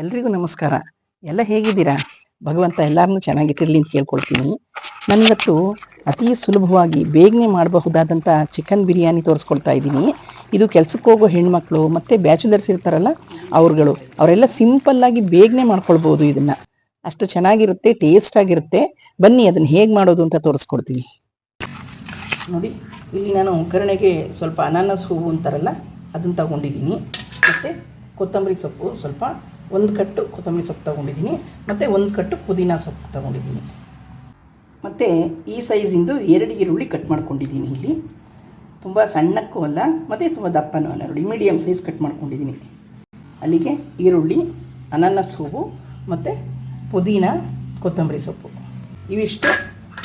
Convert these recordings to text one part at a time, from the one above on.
ಎಲ್ರಿಗೂ ನಮಸ್ಕಾರ. ಎಲ್ಲ ಹೇಗಿದ್ದೀರಾ? ಭಗವಂತ ಎಲ್ಲರನ್ನೂ ಚೆನ್ನಾಗಿಟ್ಟಿರಲಿ ಅಂತ ಕೇಳ್ಕೊಳ್ತೀನಿ. ನಾನಿವತ್ತು ಅತಿ ಸುಲಭವಾಗಿ ಬೇಗನೆ ಮಾಡಬಹುದಾದಂಥ ಚಿಕನ್ ಬಿರಿಯಾನಿ ತೋರಿಸ್ಕೊಳ್ತಾ ಇದ್ದೀನಿ. ಇದು ಕೆಲಸಕ್ಕೆ ಹೋಗೋ ಹೆಣ್ಮಕ್ಳು ಮತ್ತು ಬ್ಯಾಚುಲರ್ಸ್ ಇರ್ತಾರಲ್ಲ, ಅವ್ರುಗಳು. ಅವರೆಲ್ಲ ಸಿಂಪಲ್ಲಾಗಿ ಬೇಗನೆ ಮಾಡ್ಕೊಳ್ಬೋದು ಇದನ್ನು. ಅಷ್ಟು ಚೆನ್ನಾಗಿರುತ್ತೆ, ಟೇಸ್ಟ್ ಆಗಿರುತ್ತೆ. ಬನ್ನಿ, ಅದನ್ನು ಹೇಗೆ ಮಾಡೋದು ಅಂತ ತೋರಿಸ್ಕೊಡ್ತೀನಿ. ನೋಡಿ, ಇಲ್ಲಿ ನಾನು ಒಗ್ಗರಣೆಗೆ ಸ್ವಲ್ಪ ಅನಾನಸ್ ಹೂವು ಅಂತಾರಲ್ಲ, ಅದನ್ನು ತಗೊಂಡಿದ್ದೀನಿ. ಮತ್ತು ಕೊತ್ತಂಬರಿ ಸೊಪ್ಪು ಸ್ವಲ್ಪ ಒಂದು ಕಟ್ಟು ಕೊತ್ತಂಬರಿ ಸೊಪ್ಪು ತಗೊಂಡಿದ್ದೀನಿ, ಮತ್ತು ಒಂದು ಕಟ್ಟು ಪುದೀನ ಸೊಪ್ಪು ತಗೊಂಡಿದ್ದೀನಿ. ಮತ್ತು ಈ ಸೈಜಿಂದು ಎರಡು ಈರುಳ್ಳಿ ಕಟ್ ಮಾಡ್ಕೊಂಡಿದ್ದೀನಿ ಇಲ್ಲಿ. ತುಂಬ ಸಣ್ಣಕ್ಕೂ ಅಲ್ಲ, ಮತ್ತು ತುಂಬ ದಪ್ಪನೂ ಅಲ್ಲ. ನೋಡಿ ಮೀಡಿಯಮ್ ಸೈಜ್ ಕಟ್ ಮಾಡ್ಕೊಂಡಿದ್ದೀನಿ. ಅಲ್ಲಿಗೆ ಈರುಳ್ಳಿ, ಅನಾನಸ್ ಹೂವು, ಮತ್ತು ಪುದೀನ, ಕೊತ್ತಂಬರಿ ಸೊಪ್ಪು. ಇವಿಷ್ಟು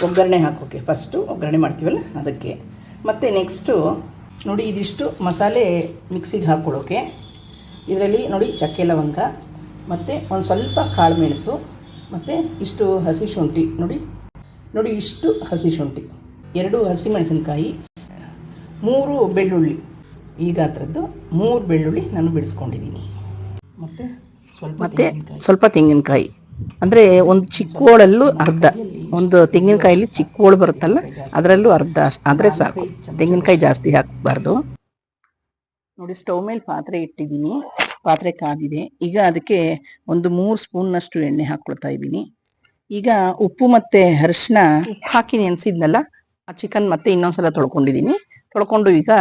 ಒಗ್ಗರಣೆ ಹಾಕೋಕೆ. ಫಸ್ಟು ಒಗ್ಗರಣೆ ಮಾಡ್ತೀವಲ್ಲ, ಅದಕ್ಕೆ. ಮತ್ತು ನೆಕ್ಸ್ಟು ನೋಡಿ, ಇದಿಷ್ಟು ಮಸಾಲೆ ಮಿಕ್ಸಿಗೆ ಹಾಕ್ಕೊಳ್ಳೋಕೆ. ಇದರಲ್ಲಿ ನೋಡಿ, ಚಕ್ಕೆ, ಲವಂಗ ಮತ್ತು ಒಂದು ಸ್ವಲ್ಪ ಕಾಳು ಮೆಣಸು ಮತ್ತು ಇಷ್ಟು ಹಸಿ ಶುಂಠಿ. ನೋಡಿ ನೋಡಿ ಇಷ್ಟು ಹಸಿ ಶುಂಠಿ. ಎರಡು ಹಸಿ ಮೆಣಸಿನಕಾಯಿ ಮೂರು ಬೆಳ್ಳುಳ್ಳಿ. ಈ ಗಾತ್ರದ್ದು ಮೂರು ಬೆಳ್ಳುಳ್ಳಿ ನಾನು ಬಿಡಿಸ್ಕೊಂಡಿದ್ದೀನಿ. ಮತ್ತು ಸ್ವಲ್ಪ ಮತ್ತೆ ಸ್ವಲ್ಪ ತೆಂಗಿನಕಾಯಿ. ಅಂದರೆ ಒಂದು ಚಿಕ್ಕೋಳಲ್ಲೂ ಅರ್ಧ. ಒಂದು ತೆಂಗಿನಕಾಯಲ್ಲಿ ಚಿಕ್ಕೋಳು ಬರುತ್ತಲ್ಲ ಅದರಲ್ಲೂ ಅರ್ಧ ಆದರೆ ಸಾಕು. ತೆಂಗಿನಕಾಯಿ ಜಾಸ್ತಿ ಹಾಕಬಾರ್ದು. ನೋಡಿ ಸ್ಟವ್ ಮೇಲೆ ಪಾತ್ರೆ ಇಟ್ಟಿದ್ದೀನಿ. ಪಾತ್ರೆ ಕಾದಿದೆ. ಈಗ ಅದಕ್ಕೆ ಒಂದು ಮೂರು ಸ್ಪೂನ್ನಷ್ಟು ಎಣ್ಣೆ ಹಾಕೊಳ್ತಾ ಇದ್ದೀನಿ. ಈಗ ಉಪ್ಪು ಮತ್ತೆ ಅರಿಶಿನ ಹಾಕಿ ನೆನೆಸಿದ್ನಲ್ಲ ಆ ಚಿಕನ್ ಮತ್ತೆ ಇನ್ನೊಂದ್ಸಲ ತೊಳ್ಕೊಂಡಿದ್ದೀನಿ ತೊಳ್ಕೊಂಡು ಈಗ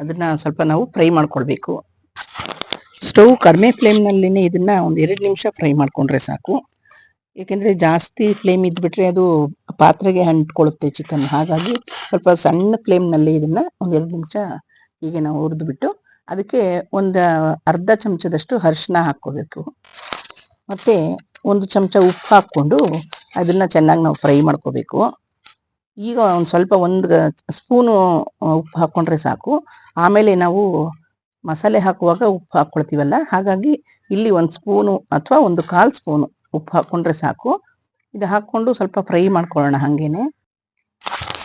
ಅದನ್ನ ಸ್ವಲ್ಪ ನಾವು ಫ್ರೈ ಮಾಡ್ಕೊಳ್ಬೇಕು. ಸ್ಟವ್ ಕಡಿಮೆ ಫ್ಲೇಮ್ನಲ್ಲಿನೇ ಇದನ್ನ ಒಂದು ಎರಡು ನಿಮಿಷ ಫ್ರೈ ಮಾಡ್ಕೊಂಡ್ರೆ ಸಾಕು. ಏಕೆಂದ್ರೆ ಜಾಸ್ತಿ ಫ್ಲೇಮ್ ಇದ್ಬಿಟ್ರೆ ಅದು ಪಾತ್ರೆಗೆ ಅಂಟ್ಕೊಳ್ಳುತ್ತೆ ಚಿಕನ್ ಹಾಗಾಗಿ ಸ್ವಲ್ಪ ಸಣ್ಣ ಫ್ಲೇಮ್ನಲ್ಲಿ ಇದನ್ನ ಒಂದು ಎರಡು ನಿಮಿಷ ಹೀಗೆ ನಾವು ಹುರಿದ್ಬಿಟ್ಟು ಅದಕ್ಕೆ ಒಂದು ಅರ್ಧ ಚಮಚದಷ್ಟು ಅರಿಶಿನ ಹಾಕ್ಕೋಬೇಕು. ಮತ್ತೆ ಒಂದು ಚಮಚ ಉಪ್ಪು ಹಾಕ್ಕೊಂಡು ಅದನ್ನ ಚೆನ್ನಾಗಿ ನಾವು ಫ್ರೈ ಮಾಡ್ಕೋಬೇಕು. ಈಗ ಒಂದು ಸ್ವಲ್ಪ ಒಂದು ಸ್ಪೂನು ಉಪ್ಪು ಹಾಕ್ಕೊಂಡ್ರೆ ಸಾಕು. ಆಮೇಲೆ ನಾವು ಮಸಾಲೆ ಹಾಕುವಾಗ ಉಪ್ಪು ಹಾಕ್ಕೊಳ್ತೀವಲ್ಲ, ಹಾಗಾಗಿ ಇಲ್ಲಿ ಒಂದು ಸ್ಪೂನು ಅಥವಾ ಒಂದು ಕಾಲು ಸ್ಪೂನು ಉಪ್ಪು ಹಾಕ್ಕೊಂಡ್ರೆ ಸಾಕು. ಇದು ಹಾಕ್ಕೊಂಡು ಸ್ವಲ್ಪ ಫ್ರೈ ಮಾಡ್ಕೊಳ್ಳೋಣ ಹಾಗೇನೆ.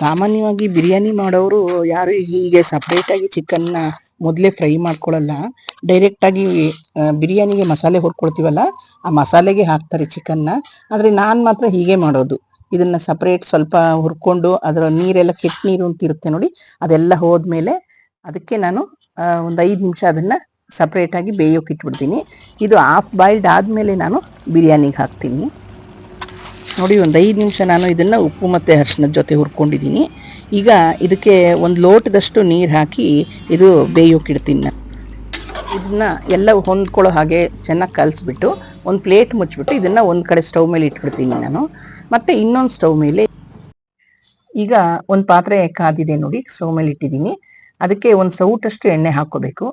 ಸಾಮಾನ್ಯವಾಗಿ ಬಿರಿಯಾನಿ ಮಾಡೋರು ಯಾರು ಹೀಗೆ ಸಪ್ರೇಟಾಗಿ ಚಿಕನ್ನ ಮೊದಲೇ ಫ್ರೈ ಮಾಡ್ಕೊಳ್ಳಲ್ಲ ಡೈರೆಕ್ಟಾಗಿ ಬಿರಿಯಾನಿಗೆ ಮಸಾಲೆ ಹುರ್ಕೊಳ್ತೀವಲ್ಲ, ಆ ಮಸಾಲೆಗೆ ಹಾಕ್ತಾರೆ ಚಿಕನ್ನ ಆದರೆ ನಾನು ಮಾತ್ರ ಹೀಗೆ ಮಾಡೋದು. ಇದನ್ನ ಸಪ್ರೇಟ್ ಸ್ವಲ್ಪ ಹುರ್ಕೊಂಡು ಅದರ ನೀರೆಲ್ಲ ಕೆಟ್ಟ ನೀರು ಅಂತ ಇರುತ್ತೆ ನೋಡಿ, ಅದೆಲ್ಲ ಹೋದ್ಮೇಲೆ ಅದಕ್ಕೆ ನಾನು ಒಂದು ಐದು ನಿಮಿಷ ಅದನ್ನ ಸಪ್ರೇಟಾಗಿ ಬೇಯೋಕೆ ಇಟ್ಬಿಡ್ತೀನಿ. ಇದು ಹಾಫ್ ಬಾಯ್ಲ್ಡ್ ಆದಮೇಲೆ ನಾನು ಬಿರಿಯಾನಿಗೆ ಹಾಕ್ತೀನಿ. ನೋಡಿ, ಒಂದು ಐದು ನಿಮಿಷ ನಾನು ಇದನ್ನು ಉಪ್ಪು ಮತ್ತು ಅರಿಶಿನದ ಜೊತೆ ಹುರ್ಕೊಂಡಿದ್ದೀನಿ. ಈಗ ಇದಕ್ಕೆ ಒಂದು ಲೋಟದಷ್ಟು ನೀರು ಹಾಕಿ ಇದು ಬೇಯೋಕೆ ಇಡ್ತೀನಿ ನಾನು ಇದನ್ನ ಎಲ್ಲ ಹೊಂದ್ಕೊಳ್ಳೋ ಹಾಗೆ ಚೆನ್ನಾಗಿ ಕಲಿಸ್ಬಿಟ್ಟು ಒಂದು ಪ್ಲೇಟ್ ಮುಚ್ಚಿಬಿಟ್ಟು ಇದನ್ನು ಒಂದು ಕಡೆ ಸ್ಟವ್ ಮೇಲೆ ಇಟ್ಬಿಡ್ತೀನಿ ನಾನು. ಮತ್ತು ಇನ್ನೊಂದು ಸ್ಟವ್ ಮೇಲೆ ಈಗ ಒಂದು ಪಾತ್ರೆ ಕಾದಿದೆ ನೋಡಿ, ಸ್ಟವ್ ಮೇಲೆ ಇಟ್ಟಿದ್ದೀನಿ. ಅದಕ್ಕೆ ಒಂದು ಸೌಟಷ್ಟು ಎಣ್ಣೆ ಹಾಕ್ಕೋಬೇಕು.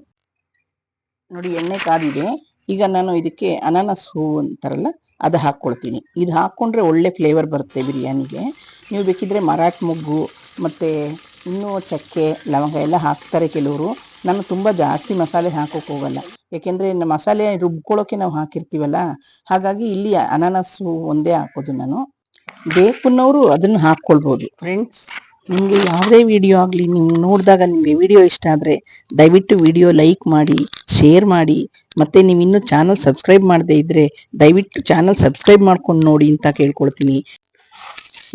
ನೋಡಿ, ಎಣ್ಣೆ ಕಾದಿದೆ. ಈಗ ನಾನು ಇದಕ್ಕೆ ಅನಾನಸ್ ಹೂವು ಅಂತಾರಲ್ಲ, ಅದು ಹಾಕ್ಕೊಳ್ತೀನಿ. ಇದು ಹಾಕ್ಕೊಂಡ್ರೆ ಒಳ್ಳೆ ಫ್ಲೇವರ್ ಬರುತ್ತೆ ಬಿರಿಯಾನಿಗೆ. ನೀವು ಬೇಕಿದ್ರೆ ಮರಾಠ ಮೊಗ್ಗು ಮತ್ತು ಇನ್ನೂ ಚಕ್ಕೆ, ಲವಂಗ ಎಲ್ಲ ಹಾಕ್ತಾರೆ ಕೆಲವರು. ನಾನು ತುಂಬ ಜಾಸ್ತಿ ಮಸಾಲೆ ಹಾಕೋಕೆ ಹೋಗಲ್ಲ. ಯಾಕೆಂದರೆ ಮಸಾಲೆ ರುಬ್ಕೊಳ್ಳೋಕೆ ನಾವು ಹಾಕಿರ್ತೀವಲ್ಲ, ಹಾಗಾಗಿ ಇಲ್ಲಿ ಅನಾನಸ್ ಒಂದೇ ಹಾಕೋದು ನಾನು. ಬೇಕನ್ನೋರು ಅದನ್ನು ಹಾಕ್ಕೊಳ್ಬೋದು. ಫ್ರೆಂಡ್ಸ್ ನಿಮಗೆ ಯಾವುದೇ ವಿಡಿಯೋ ಆಗಲಿ ನೀವು ನೋಡಿದಾಗ ನಿಮಗೆ ವಿಡಿಯೋ ಇಷ್ಟ ಆದರೆ ದಯವಿಟ್ಟು ವಿಡಿಯೋ ಲೈಕ್ ಮಾಡಿ ಶೇರ್ ಮಾಡಿ, ಮತ್ತು ನೀವು ಇನ್ನೂ ಚಾನಲ್ ಸಬ್ಸ್ಕ್ರೈಬ್ ಮಾಡದೇ ಇದ್ದರೆ ದಯವಿಟ್ಟು ಚಾನಲ್ ಸಬ್ಸ್ಕ್ರೈಬ್ ಮಾಡ್ಕೊಂಡು ನೋಡಿ ಅಂತ ಕೇಳ್ಕೊಳ್ತೀನಿ.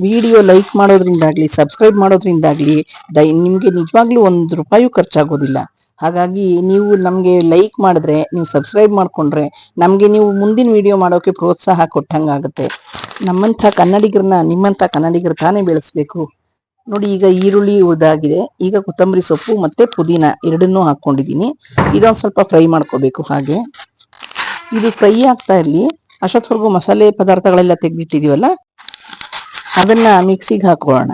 ವಿಡಿಯೋ ಲೈಕ್ ಮಾಡೋದ್ರಿಂದಾಗಲಿ, ಸಬ್ಸ್ಕ್ರೈಬ್ ಮಾಡೋದ್ರಿಂದಾಗಲಿ, ದೈ, ನಿಮಗೆ ನಿಜವಾಗ್ಲೂ ಒಂದು ರೂಪಾಯಿ ಖರ್ಚಾಗೋದಿಲ್ಲ. ಹಾಗಾಗಿ ನೀವು ನಮಗೆ ಲೈಕ್ ಮಾಡಿದ್ರೆ, ನೀವು ಸಬ್ಸ್ಕ್ರೈಬ್ ಮಾಡಿಕೊಂಡ್ರೆ, ನಮಗೆ ನೀವು ಮುಂದಿನ ವಿಡಿಯೋ ಮಾಡೋಕ್ಕೆ ಪ್ರೋತ್ಸಾಹ ಕೊಟ್ಟಂಗಾಗುತ್ತೆ. ನಮ್ಮಂಥ ಕನ್ನಡಿಗರನ್ನ ನಿಮ್ಮಂಥ ಕನ್ನಡಿಗರು ತಾನೇ ಬೆಳೆಸಬೇಕು. ನೋಡಿ, ಈಗ ಈರುಳ್ಳಿ ಉದಾಗಿದೆ ಈಗ ಕೊತ್ತಂಬರಿ ಸೊಪ್ಪು ಮತ್ತೆ ಪುದೀನ ಎರಡನ್ನೂ ಹಾಕೊಂಡಿದ್ದೀನಿ ಇದೊಂದು ಸ್ವಲ್ಪ ಫ್ರೈ ಮಾಡ್ಕೋಬೇಕು ಹಾಗೆ. ಇದು ಫ್ರೈ ಆಗ್ತಾ ಇರಲಿ. ಅಷ್ಟೊತ್ತವರೆಗೂ ಮಸಾಲೆ ಪದಾರ್ಥಗಳೆಲ್ಲ ತೆಗೆದಿಟ್ಟಿದೀವಲ್ಲ? ಅದನ್ನ ಮಿಕ್ಸಿಗೆ ಹಾಕೊಳ್ಳೋಣ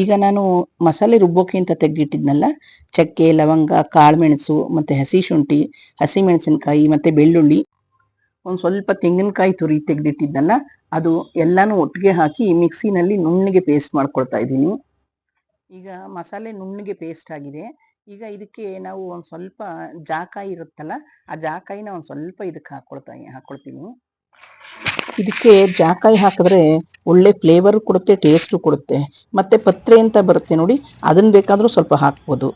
ಈಗ ನಾನು ಮಸಾಲೆ ರುಬ್ಬೋಕೆ ಅಂತ ತೆಗೆದಿಟ್ಟಿದ್ನಲ್ಲ, ಚಕ್ಕೆ, ಲವಂಗ, ಕಾಳುಮೆಣಸು, ಮತ್ತೆ ಹಸಿ ಶುಂಠಿ, ಹಸಿ ಮೆಣಸಿನಕಾಯಿ, ಮತ್ತೆ ಬೆಳ್ಳುಳ್ಳಿ, ಒಂದು ಸ್ವಲ್ಪ ತೆಂಗಿನಕಾಯಿ ತುರಿ ತೆಗೆದಿಟ್ಟಿದ್ನಲ್ಲ ಅದು ಎಲ್ಲಾನು ಒಟ್ಟಿಗೆ ಹಾಕಿ ಮಿಕ್ಸಿನಲ್ಲಿ ನುಣ್ಣಗೆ ಪೇಸ್ಟ್ ಮಾಡ್ಕೊಳ್ತಾ ಇದ್ದೀನಿ. ಈಗ ಮಸಾಲೆ ನುಣ್ಣಗೆ ಪೇಸ್ಟ್ ಆಗಿದೆ. ಈಗ ಇದಕ್ಕೆ ನಾವು ಒಂದು ಸ್ವಲ್ಪ ಜಾಕಾಯಿ ಇರುತ್ತಲ್ಲ, ಆ ಜಾಕಾಯಿನ ಒಂದು ಸ್ವಲ್ಪ ಇದಕ್ಕೆ ಹಾಕೊಳ್ತಾ, ಹಾಕೊಳ್ತೀನಿ. ಇದಕ್ಕೆ ಜಾಕಾಯಿ ಹಾಕಿದ್ರೆ ಒಳ್ಳೆ ಫ್ಲೇವರ್ ಕೊಡುತ್ತೆ ಟೇಸ್ಟು ಕೊಡುತ್ತೆ. ಮತ್ತು ಪತ್ರೆ ಅಂತ ಬರುತ್ತೆ ನೋಡಿ, ಅದನ್ನು ಬೇಕಾದರೂ ಸ್ವಲ್ಪ ಹಾಕ್ಬೋದು.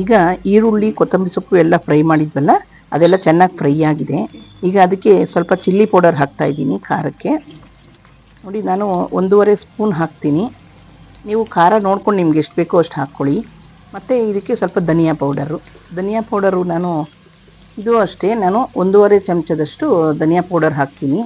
ಈಗ ಈರುಳ್ಳಿ, ಕೊತ್ತಂಬರಿ ಸೊಪ್ಪು ಎಲ್ಲ ಫ್ರೈ ಮಾಡಿದ್ವಲ್ಲ, ಅದೆಲ್ಲ ಚೆನ್ನಾಗಿ ಫ್ರೈ ಆಗಿದೆ. ಈಗ ಅದಕ್ಕೆ ಸ್ವಲ್ಪ ಚಿಲ್ಲಿ ಪೌಡರ್ ಹಾಕ್ತಾ ಇದ್ದೀನಿ ಖಾರಕ್ಕೆ. ನೋಡಿ, ನಾನು ಒಂದೂವರೆ ಸ್ಪೂನ್ ಹಾಕ್ತೀನಿ. ನೀವು ಖಾರ ನೋಡ್ಕೊಂಡು ನಿಮ್ಗೆ ಎಷ್ಟು ಬೇಕೋ ಅಷ್ಟು ಹಾಕ್ಕೊಳ್ಳಿ. ಮತ್ತು ಇದಕ್ಕೆ ಸ್ವಲ್ಪ ಧನಿಯಾ ಪೌಡರು ಧನಿಯಾ ಪೌಡರು ನಾನು ಇದು ಅಷ್ಟೇ. ನಾನು ಒಂದೂವರೆ ಚಮಚದಷ್ಟು ಧನಿಯಾ ಪೌಡರ್ ಹಾಕ್ತೀನಿ.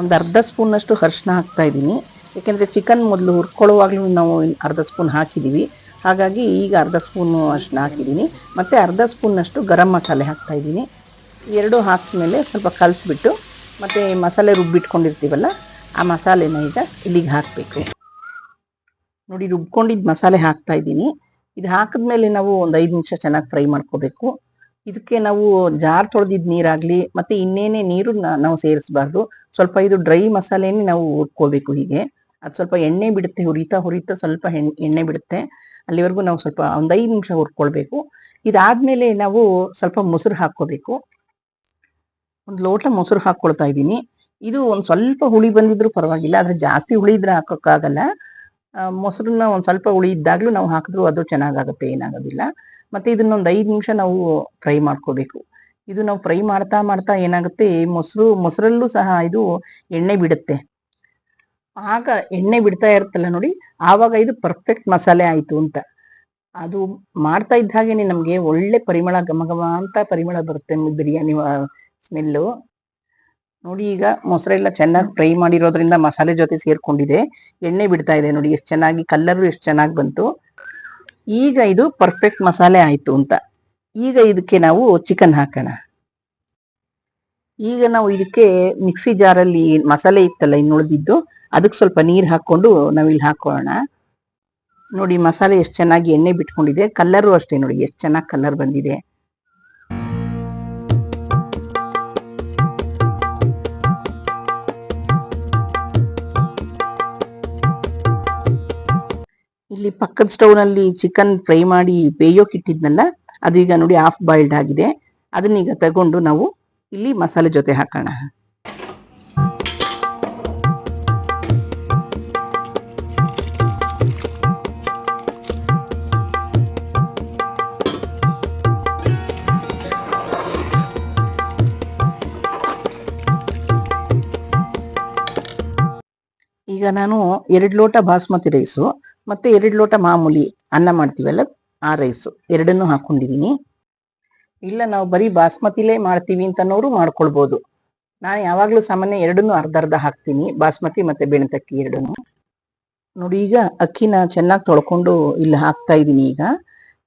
ಒಂದು ಅರ್ಧ ಸ್ಪೂನಷ್ಟು ಅರಿಶಿನ ಹಾಕ್ತಾ ಇದ್ದೀನಿ. ಏಕೆಂದರೆ ಚಿಕನ್ ಮೊದಲು ಹುರ್ಕೊಳ್ಳುವಾಗಲೂ ನಾವು ಅರ್ಧ ಸ್ಪೂನ್ ಹಾಕಿದ್ದೀವಿ ಹಾಗಾಗಿ ಈಗ ಅರ್ಧ ಸ್ಪೂನು ಅರಿಶಿನ ಹಾಕಿದ್ದೀನಿ ಮತ್ತು ಅರ್ಧ ಸ್ಪೂನಷ್ಟು ಗರಂ ಮಸಾಲೆ ಹಾಕ್ತಾ ಇದ್ದೀನಿ. ಎರಡು ಹಾಕಿದ್ಮೇಲೆ ಸ್ವಲ್ಪ ಕಲಸಿಬಿಟ್ಟು, ಮತ್ತು ಮಸಾಲೆ ರುಬ್ಬಿಟ್ಕೊಂಡಿರ್ತೀವಲ್ಲ, ಆ ಮಸಾಲೆನ ಈಗ ಇಲ್ಲಿಗೆ ಹಾಕಬೇಕು. ನೋಡಿ ರುಬ್ಕೊಂಡಿದ್ದು ಮಸಾಲೆ ಹಾಕ್ತಾ ಇದ್ದೀನಿ. ಇದು ಹಾಕಿದ್ಮೇಲೆ ನಾವು ಒಂದು ಐದು ನಿಮಿಷ ಚೆನ್ನಾಗಿ ಫ್ರೈ ಮಾಡ್ಕೋಬೇಕು. ಇದಕ್ಕೆ ನಾವು ಜಾರ್ ತೊಳೆದಿದ್ದ ನೀರಾಗ್ಲಿ, ಮತ್ತೆ ಇನ್ನೇನೇ ನೀರು ನಾವು ಸೇರಿಸಬಾರ್ದು. ಸ್ವಲ್ಪ ಇದು ಡ್ರೈ ಮಸಾಲೆನೇ ನಾವು ಹುರ್ಕೋಬೇಕು ಹೀಗೆ. ಅದು ಸ್ವಲ್ಪ ಎಣ್ಣೆ ಬಿಡುತ್ತೆ, ಹುರಿತಾ ಹುರಿತಾ ಸ್ವಲ್ಪ ಎಣ್ಣೆ ಬಿಡುತ್ತೆ. ಅಲ್ಲಿವರೆಗೂ ನಾವು ಸ್ವಲ್ಪ ಒಂದು ಐದು ನಿಮಿಷ ಹುರ್ಕೊಳ್ಬೇಕು. ಇದಾದ್ಮೇಲೆ ನಾವು ಸ್ವಲ್ಪ ಮೊಸರು ಹಾಕ್ಕೋಬೇಕು. ಒಂದು ಲೋಟ ಮೊಸರು ಹಾಕ್ಕೊಳ್ತಾ ಇದ್ದೀನಿ. ಇದು ಒಂದು ಸ್ವಲ್ಪ ಹುಳಿ ಬಂದಿದ್ರು ಪರವಾಗಿಲ್ಲ, ಆದ್ರೆ ಜಾಸ್ತಿ ಹುಳಿ ಇದ್ರೆ ಹಾಕೋಕ್ಕಾಗಲ್ಲ. ಮೊಸರನ್ನ ಒಂದು ಸ್ವಲ್ಪ ಹುಳಿ ಇದ್ದಾಗ್ಲೂ ನಾವು ಹಾಕಿದ್ರು ಅದು ಚೆನ್ನಾಗಾಗುತ್ತೆ, ಏನಾಗೋದಿಲ್ಲ. ಮತ್ತೆ ಇದನ್ನ ಒಂದು ಐದು ನಿಮಿಷ ನಾವು ಫ್ರೈ ಮಾಡ್ಕೋಬೇಕು. ಇದು ನಾವು ಫ್ರೈ ಮಾಡ್ತಾ ಮಾಡ್ತಾ ಏನಾಗುತ್ತೆ, ಮೊಸರು, ಮೊಸರಲ್ಲೂ ಸಹ ಇದು ಎಣ್ಣೆ ಬಿಡುತ್ತೆ. ಆಗ ಎಣ್ಣೆ ಬಿಡ್ತಾ ಇರುತ್ತಲ್ಲ ನೋಡಿ, ಆವಾಗ ಇದು ಪರ್ಫೆಕ್ಟ್ ಮಸಾಲೆ ಆಯ್ತು ಅಂತ. ಅದು ಮಾಡ್ತಾ ಇದ್ದ ಹಾಗೇನೆ ನಮ್ಗೆ ಒಳ್ಳೆ ಪರಿಮಳ, ಘಮ ಘಮ ಅಂತ ಪರಿಮಳ ಬರುತ್ತೆ ಬಿರಿಯಾನಿ ಸ್ಮೆಲ್ಲು ನೋಡಿ, ಈಗ ಮೊಸರೆಲ್ಲ ಚೆನ್ನಾಗಿ ಫ್ರೈ ಮಾಡಿರೋದ್ರಿಂದ ಮಸಾಲೆ ಜೊತೆ ಸೇರ್ಕೊಂಡಿದೆ. ಎಣ್ಣೆ ಬಿಡ್ತಾ ಇದೆ ನೋಡಿ, ಎಷ್ಟು ಚೆನ್ನಾಗಿ, ಕಲ್ಲರು ಎಷ್ಟು ಚೆನ್ನಾಗಿ ಬಂತು. ಈಗ ಇದು ಪರ್ಫೆಕ್ಟ್ ಮಸಾಲೆ ಆಯ್ತು ಅಂತ. ಈಗ ಇದಕ್ಕೆ ನಾವು ಚಿಕನ್ ಹಾಕೋಣ. ಈಗ ನಾವು ಇದಕ್ಕೆ ಮಿಕ್ಸಿ ಜಾರಲ್ಲಿ ಮಸಾಲೆ ಇತ್ತಲ್ಲ ಇನ್ನು ಉಳಿದಿದ್ದು ಅದಕ್ಕೆ ಸ್ವಲ್ಪ ನೀರು ಹಾಕೊಂಡು ನಾವಿಲ್ಲಿ ಹಾಕೋಣ. ನೋಡಿ, ಮಸಾಲೆ ಎಷ್ಟು ಚೆನ್ನಾಗಿ ಎಣ್ಣೆ ಬಿಟ್ಕೊಂಡಿದೆ. ಕಲ್ಲರು ಅಷ್ಟೇ ನೋಡಿ, ಎಷ್ಟು ಚೆನ್ನಾಗಿ ಕಲ್ಲರ್ ಬಂದಿದೆ. ಇಲ್ಲಿ ಪಕ್ಕದ ಸ್ಟವ್ನಲ್ಲಿ ಚಿಕನ್ ಫ್ರೈ ಮಾಡಿ ಬೇಯೋಕ್ ಇಟ್ಟಿದ್ನಲ್ಲ ಅದು ಈಗ ನೋಡಿ ಹಾಫ್ ಬಾಯ್ಲ್ಡ್ ಆಗಿದೆ. ಅದನ್ನ ಈಗ ತಗೊಂಡು ನಾವು ಇಲ್ಲಿ ಮಸಾಲೆ ಜೊತೆ ಹಾಕೋಣ. ಈಗ ನಾನು ಎರಡು ಲೋಟ ಬಾಸ್ಮತಿ ರೈಸು ಮತ್ತೆ ಎರಡು ಲೋಟ ಮಾಮೂಲಿ ಅನ್ನ ಮಾಡ್ತೀವಲ್ಲ, ಆ ರೈಸು ಎರಡನ್ನೂ ಹಾಕೊಂಡಿದೀನಿ. ಇಲ್ಲ, ನಾವು ಬರೀ ಬಾಸ್ಮತಿಲೇ ಮಾಡ್ತೀವಿ ಅಂತನೋರು ಮಾಡ್ಕೊಳ್ಬೋದು. ನಾನು ಯಾವಾಗಲೂ ಸಾಮಾನ್ಯ ಎರಡನ್ನೂ ಅರ್ಧ ಅರ್ಧ ಹಾಕ್ತೀನಿ, ಬಾಸ್ಮತಿ ಮತ್ತೆ ಬೆಣತಕ್ಕಿ ಎರಡನ್ನು. ನೋಡಿ, ಈಗ ಅಕ್ಕಿನ ಚೆನ್ನಾಗಿ ತೊಳ್ಕೊಂಡು ಇಲ್ಲಿ ಹಾಕ್ತಾ ಇದ್ದೀನಿ ಈಗ.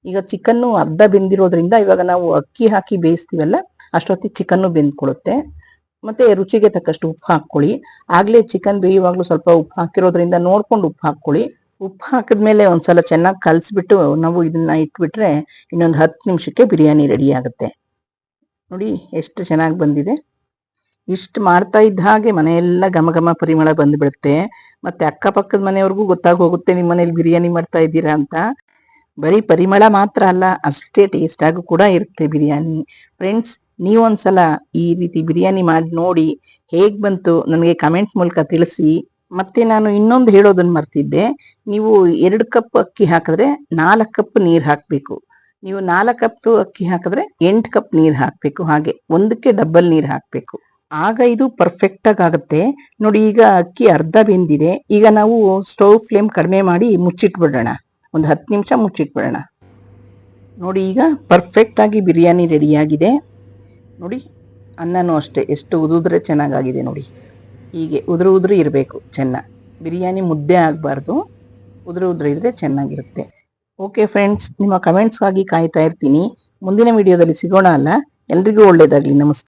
ಈಗ ಚಿಕನ್ನು ಅರ್ಧ ಬೆಂದಿರೋದ್ರಿಂದ ಇವಾಗ ನಾವು ಅಕ್ಕಿ ಹಾಕಿ ಬೇಯಿಸ್ತೀವಲ್ಲ, ಅಷ್ಟೊತ್ತಿಗೆ ಚಿಕನ್ನು ಬೆಂದ್ಕೊಳುತ್ತೆ. ಮತ್ತೆ ರುಚಿಗೆ ತಕ್ಕಷ್ಟು ಉಪ್ಪು ಹಾಕ್ಕೊಳ್ಳಿ. ಆಗ್ಲೇ ಚಿಕನ್ ಬೇಯುವಾಗಲೂ ಸ್ವಲ್ಪ ಉಪ್ಪು ಹಾಕಿರೋದ್ರಿಂದ ನೋಡ್ಕೊಂಡು ಉಪ್ಪು ಹಾಕೊಳ್ಳಿ ಉಪ್ಪು ಹಾಕಿದ್ಮೇಲೆ ಒಂದ್ಸಲ ಚೆನ್ನಾಗಿ ಕಲಿಸ್ಬಿಟ್ಟು ನಾವು ಇದನ್ನ ಇಟ್ಬಿಟ್ರೆ ಇನ್ನೊಂದು ಹತ್ತು ನಿಮಿಷಕ್ಕೆ ಬಿರಿಯಾನಿ ರೆಡಿ ಆಗುತ್ತೆ. ನೋಡಿ ಎಷ್ಟು ಚೆನ್ನಾಗಿ ಬಂದಿದೆ. ಇಷ್ಟು ಮಾಡ್ತಾ ಇದ್ದ ಹಾಗೆ ಮನೆಯೆಲ್ಲ ಘಮ ಘಮ ಪರಿಮಳ ಬಂದ್ಬಿಡುತ್ತೆ. ಮತ್ತೆ ಅಕ್ಕಪಕ್ಕದ ಮನೆಯವ್ರಿಗೂ ಗೊತ್ತಾಗ ಹೋಗುತ್ತೆ ನಿಮ್ಮ ಮನೇಲಿ ಬಿರಿಯಾನಿ ಮಾಡ್ತಾ ಇದ್ದೀರಾ ಅಂತ. ಬರೀ ಪರಿಮಳ ಮಾತ್ರ ಅಲ್ಲ, ಅಷ್ಟೇ ಟೇಸ್ಟ್ ಆಗು ಕೂಡ ಇರುತ್ತೆ ಬಿರಿಯಾನಿ. ಫ್ರೆಂಡ್ಸ್ ನೀವೊಂದ್ಸಲ ಈ ರೀತಿ ಬಿರಿಯಾನಿ ಮಾಡಿ ನೋಡಿ ಹೇಗೆ ಬಂತು ನನಗೆ ಕಮೆಂಟ್ ಮೂಲಕ ತಿಳಿಸಿ. ಮತ್ತೆ ನಾನು ಇನ್ನೊಂದು ಹೇಳೋದನ್ನ ಮರ್ತಿದ್ದೆ. ನೀವು ಎರಡು ಕಪ್ ಅಕ್ಕಿ ಹಾಕಿದ್ರೆ ನಾಲ್ಕು ಕಪ್ ನೀರು ಹಾಕಬೇಕು. ನೀವು ನಾಲ್ಕು ಕಪ್ ಅಕ್ಕಿ ಹಾಕಿದ್ರೆ ಎಂಟು ಕಪ್ ನೀರು ಹಾಕಬೇಕು. ಹಾಗೆ ಒಂದಕ್ಕೆ ಡಬ್ಬಲ್ ನೀರು ಹಾಕಬೇಕು. ಆಗ ಇದು ಪರ್ಫೆಕ್ಟ್ ಆಗಿ ಆಗುತ್ತೆ. ನೋಡಿ, ಈಗ ಅಕ್ಕಿ ಅರ್ಧ ಬೆಂದಿದೆ. ಈಗ ನಾವು ಸ್ಟವ್ ಫ್ಲೇಮ್ ಕಡಿಮೆ ಮಾಡಿ ಮುಚ್ಚಿಟ್ಬಿಡೋಣ. ಒಂದು ಹತ್ತು ನಿಮಿಷ ಮುಚ್ಚಿಟ್ಬಿಡೋಣ. ನೋಡಿ, ಈಗ ಪರ್ಫೆಕ್ಟ್ ಆಗಿ ಬಿರಿಯಾನಿ ರೆಡಿಯಾಗಿದೆ ನೋಡಿ, ಅನ್ನನೂ ಅಷ್ಟೇ. ಎಷ್ಟು ಉದುದ್ರೆ ಚೆನ್ನಾಗಾಗಿದೆ ನೋಡಿ. ಹೀಗೆ ಉದುರು ಉದುರು ಇರಬೇಕು ಚೆನ್ನ. ಬಿರಿಯಾನಿ ಮುದ್ದೆ ಆಗಬಾರ್ದು, ಉದುರು ಉದುರು ಇದ್ರೆ ಚೆನ್ನಾಗಿರುತ್ತೆ. ಓಕೆ ಫ್ರೆಂಡ್ಸ್ ನಿಮ್ಮ ಕಮೆಂಟ್ಸ್ಗಾಗಿ ಕಾಯ್ತಾ ಇರ್ತೀನಿ. ಮುಂದಿನ ವಿಡಿಯೋದಲ್ಲಿ ಸಿಗೋಣ ಅಲ್ಲ? ಎಲ್ರಿಗೂ ಒಳ್ಳೆಯದಾಗಲಿ ನಮಸ್ಕಾರ